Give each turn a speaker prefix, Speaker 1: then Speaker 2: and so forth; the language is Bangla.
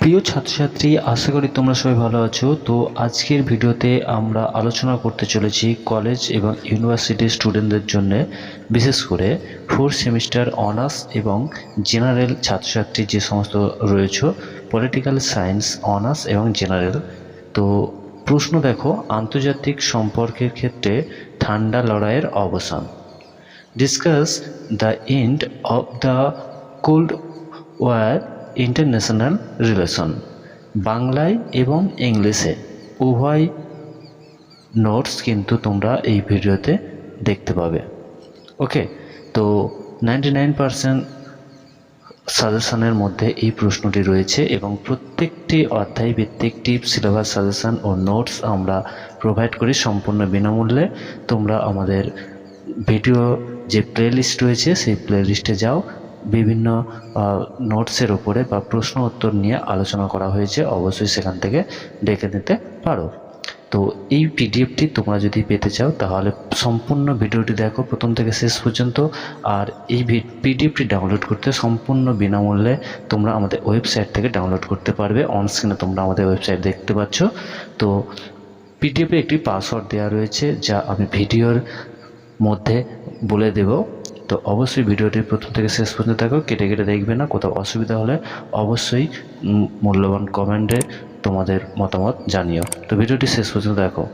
Speaker 1: প্রিয় ছাত্রছাত্রী, আশা করি তোমরা সবাই ভালো আছো। তো আজকের ভিডিওতে আমরা আলোচনা করতে চলেছি কলেজ এবং ইউনিভার্সিটির স্টুডেন্টদের জন্য, বিশেষ করে ফোর সেমিস্টার অনার্স এবং জেনারেল ছাত্রছাত্রী যে সমস্ত রয়েছে পলিটিক্যাল সায়েন্স অনার্স এবং জেনারেল তো প্রশ্ন দেখো, আন্তর্জাতিক সম্পর্কের ক্ষেত্রে ঠান্ডা লড়াইয়ের অবসান। Discuss the end of the Cold War international relation, বাংলায় এবং ইংলিশে। উভয় নোটস কিন্তু তোমরা এই ভিডিওতে দেখতে পাবে। ওকে তো নাইনটি নাইন পারসেন্ট সাজেশনের মধ্যে এই প্রশ্নটি রয়েছে এবং প্রত্যেকটি অধ্যায় ভিত্তিক টিপস সিলেবাস সাজেশন ও নোটস আমরা প্রোভাইড করি সম্পূর্ণ বিনামূল্যে। তোমরা আমাদের ভিডিও যে প্লেলিস্ট রয়েছে, সেই প্লেলিস্টে যাও। বিভিন্ন নোটসের উপরে বা প্রশ্ন উত্তর নিয়ে আলোচনা করা হয়েছে, অবশ্যই সেখান থেকে দেখে নিতে পারো। তো এই পিডিএফটি তোমরা যদি পেতে চাও, তাহলে সম্পূর্ণ ভিডিওটি দেখো প্রথম থেকে শেষ পর্যন্ত। আর এই পিডিএফটি ডাউনলোড করতে সম্পূর্ণ বিনামূল্যে তোমরা আমাদের ওয়েবসাইট থেকে ডাউনলোড করতে পারবে। অন স্ক্রিনে তোমরা আমাদের ওয়েবসাইট দেখতে পাচ্ছ। তো পিডিএফে একটি পাসওয়ার্ড দেওয়া রয়েছে, যা আমি ভিডিওর মধ্যে বলে দেব। তো অবশ্যই ভিডিওটি প্রথম থেকে শেষ পর্যন্ত দেখো, কেটে কেটে দেখবে না, কোথাও অসুবিধা হলে অবশ্যই মূল্যবান কমেন্টে তোমাদের মতামত জানিও। তো ভিডিওটি শেষ পর্যন্ত দেখো।